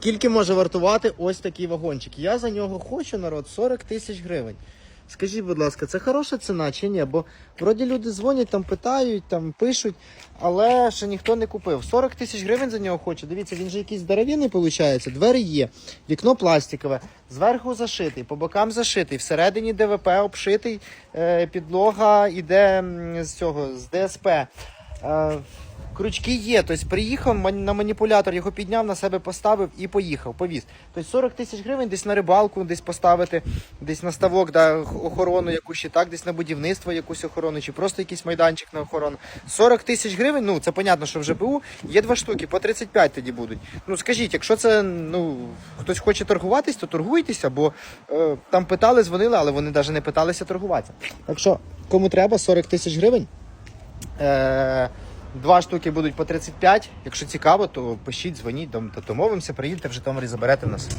Скільки може вартувати ось такий вагончик? Я за нього хочу, народ, 40 тисяч гривень. Скажіть, будь ласка, це хороша ціна чи ні? Бо вроді люди дзвонять, там питають, там пишуть, але ще ніхто не купив. 40 тисяч гривень за нього хоче. Дивіться, він же якийсь здоровенний виходить. Двері є, вікно пластикове, зверху зашитий, по бокам зашитий, всередині ДВП обшитий, е, підлога іде м, з цього, з ДСП. Крючки є, тобто приїхав на маніпулятор, його підняв, на себе поставив і поїхав, повіз. Тобто 40 тисяч гривень десь на рибалку, десь поставити, десь на ставок, да, охорону якусь ще так, десь на будівництво якусь охорону, чи просто якийсь майданчик на охорону. 40 тисяч гривень, ну це понятно, що в ЖБУ є два штуки, по 35 тоді будуть. Ну скажіть, якщо це ну хтось хоче торгуватись, то торгуйтеся, бо е, там питали, дзвонили, але вони навіть не питалися торгуватися. Так що, кому треба 40 тисяч гривень. Е, Два штуки будуть по 35. Якщо цікаво, то пишіть, дзвоніть, дом- домовимося, приїдьте в Житомирі, заберете нас.